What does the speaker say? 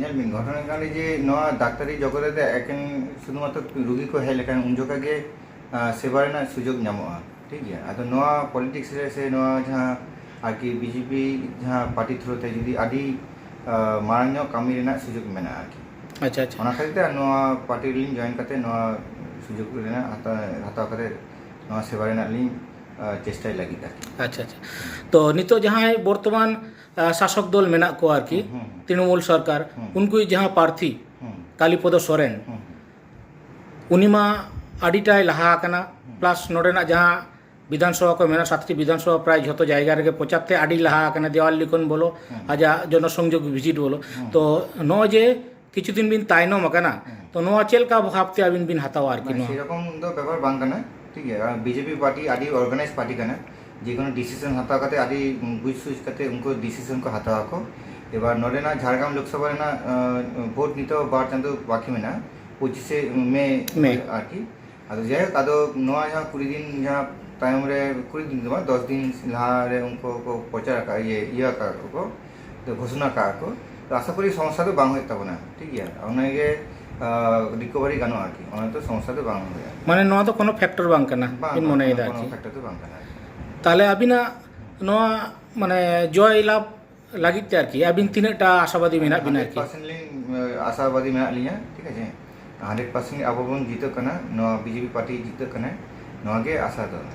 ᱧᱮᱞᱵᱤᱱ ᱜᱷᱚᱴᱚᱱᱟ ᱠᱟᱱᱟ ᱡᱮ ᱱᱚᱣᱟ ᱰᱟᱠᱛᱟᱨᱤ ᱡᱚᱜᱚᱛ ᱨᱮ ᱮᱠᱮᱱ ᱥᱩᱫᱷᱩᱢᱟᱛᱨᱚ ᱨᱩᱜᱤ ᱠᱚ ᱦᱮᱡ ᱞᱮᱠᱷᱟᱱ ᱩᱱ ᱡᱚᱠᱷᱟ ᱜᱮ ᱥᱮᱵᱟ ᱨᱮᱱᱟᱜ ᱥᱩᱡᱳᱜᱽ ᱧᱟᱢᱚᱜᱼᱟ ᱴᱷᱤᱠ ᱜᱮᱭᱟ ᱟᱫᱚ ᱱᱚᱣᱟ ᱯᱚᱞᱤᱴᱤᱠᱥ ᱨᱮ ᱥᱮ ᱱᱚᱣᱟ ᱡᱟᱦᱟᱸ ᱟᱨᱠᱤ ᱵᱤᱡᱮᱯᱤ ᱡᱟᱦᱟᱸ ᱯᱟᱨᱴᱤ ᱛᱷᱨᱩ ᱛᱮ ᱡᱩᱫᱤ ᱟᱹᱰᱤ ᱢᱟᱨᱟᱝ ᱧᱚᱜ ᱠᱟᱹᱢᱤ ᱨᱮᱱᱟᱜ ᱥᱩᱡᱳᱜᱽ ᱢᱮᱱᱟᱜᱼᱟ ᱟᱨᱠᱤ ᱟᱪᱪᱷᱟ ᱚᱱᱟ ᱠᱷᱟᱹᱛᱤᱨ ᱛᱮ ᱱᱚᱣᱟ ᱯᱟᱨᱴᱤ ᱨᱮᱞᱤᱧ ᱡᱚᱭᱮᱱ ᱠᱟᱛᱮ ᱱᱚᱣᱟ ᱥᱩᱡᱳᱜᱽ ᱨᱮᱱᱟᱜ ᱦᱟᱛᱟᱣ ᱦᱟᱛᱟᱣ ᱠᱟᱛᱮ ᱱᱚᱣᱟ ᱥᱮᱵᱟ ᱨᱮᱱᱟᱜ ᱞᱤᱧ চেষ্টায় লাগি ᱞᱟᱹᱜᱤᱫ আচ্ছা আচ্ছা। তো নিত যাহাই বর্তমান শাসক দল ᱫᱚᱞ কো আর কি তৃণমূল সরকার উনকুই যাহা প্রার্থী কালীপদ সরেন উনিমা আডিটাই লাহা আকানা প্লাস নোডেনা যাহা বিধানসভা কো মেনা সাতটি বিধানসভা প্রায় যত জায়গা রেগে পঁচাতে আডি লাহা আকানা দেওয়াল লিখন বলো আজা জনসংযোগ ভিজিট বলো। তো নয় যে কিছুদিন বিন তাইনম আকানা তো নোয়া চেলকা ভাবতে আবিন বিন হাতাও আর কি সেরকম তো ব্যাপার বাং ঠিক আছে বিজেপি পার্টি আদি অর্গানাইজ পার্টি কানা যে কোনো ডিসিশন হাতাও কাতে আদি বুঝ সুঝ কাতে উনকো ডিসিশন को হাতাও ako এবার নরেনা ঝাড়গ্রাম লোকসভা রেনা ভোট নিতে বার চাঁদো বাকি মেনা পঁচিশে মে মে। আর কি আদো যাই হোক আদো নোয়া যাহা কুড়ি দিন যাহা তায়ম রে কুড়ি দিন দো দশ দিন লাহারে উনকো को প্রচার কা ইয়ে ইয়া কা को তো ঘোষণা কা को তো আশা করি সমস্যা তো বাং হয়ে তাবনা ঠিক আছে অনেকে రికవరీ గాను ఆకి మనతో సంస్థతో బాగుంది మన నోవా తో కొన ఫ్యాక్టర్ బాం కన ఇన్ మన ఇదా ఆకి ఫ్యాక్టర్ తో బాం కన তাহলে আবিনা নয়া মানে জয় লাভ লাগিতে আর কি। আবিন তিনটা আশাবাদী মেনা বিনা আর কি। পার্সোনালি আশাবাদী মেনা লিয়া ঠিক আছে? 100% আবো বন জিতে কনা নয়া বিজেপি পার্টি জিতে কনা নয়াগে আশা দন